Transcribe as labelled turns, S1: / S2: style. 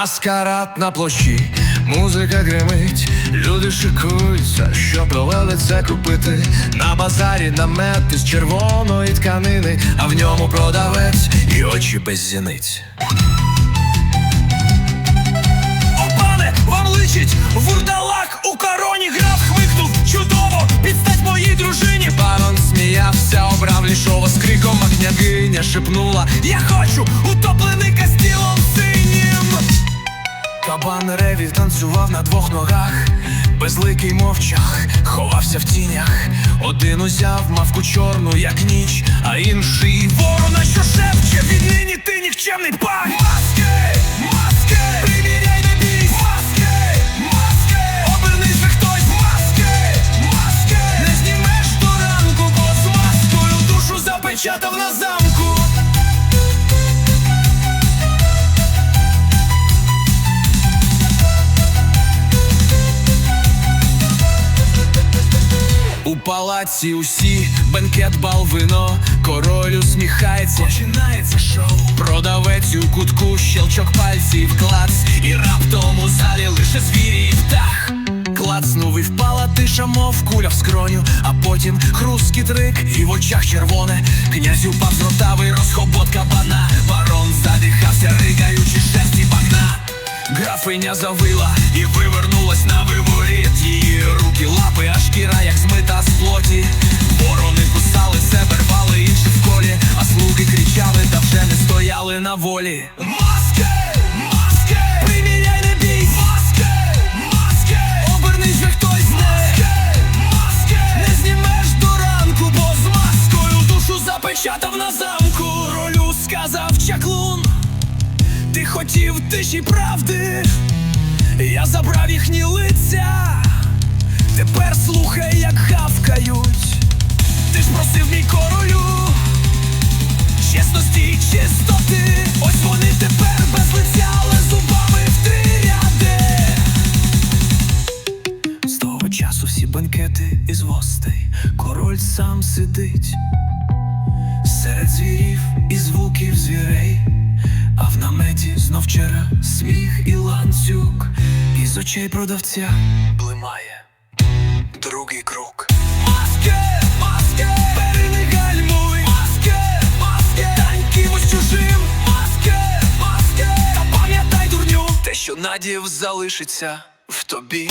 S1: Маскарад на площі, музика гримить, люди шикуються, щоб це купити. На базарі намет із червоної тканини, а в ньому продавець і очі без зіниць.
S2: О, пане, вам личить вурдалак у короні граф хвикнув чудово, підстать моїй дружині.
S1: Барон сміявся, обрав лішого з криком, а княгиня шепнула.
S2: Я хочу утоплений
S1: Ревів танцював на двох ногах, безликий мовчах, ховався в тінях. Один узяв мавку чорну, як ніч, а інший
S2: Ворона, що шепче, віднині ти нікчемний пах. Маски, маски, приміряй не бійсь. Маски, маски, обернись хтось. Маски, маски, не знімеш до бо з маскою душу запечатав на замку.
S1: Палаці усі, бенкет, бал, вино, король усміхається.
S2: Починається шоу.
S1: Продавець у кутку, щелчок пальців, клац, і раптом у залі лише звірі і птах. Клацнув і впала тиша, мов куля в скроню, а потім хрусткіт рик, і в очах червоне. Князь упав з ротавий розхобот кабана. Барон задихався, ригаючи шерсті багна. Графиня завила і вивернулась на виворіт волі.
S2: Маски, маски, приміряй не бійсь. Маски, маски, обернись же хтось з них. Маски, не знімеш до ранку, бо з маскою душу запечатав на замку. Ролю сказав чаклун. Ти хотів тиші правди, я забрав їхні лиця. Тепер слухай, як хавкають. Часу всі банкети із гостей, король сам сидить серед звірів і звуків звірей, а в наметі знов вчора сміх і ланцюг, із очей продавця блимає другий круг. Маски,
S1: що надів, залишиться в тобі.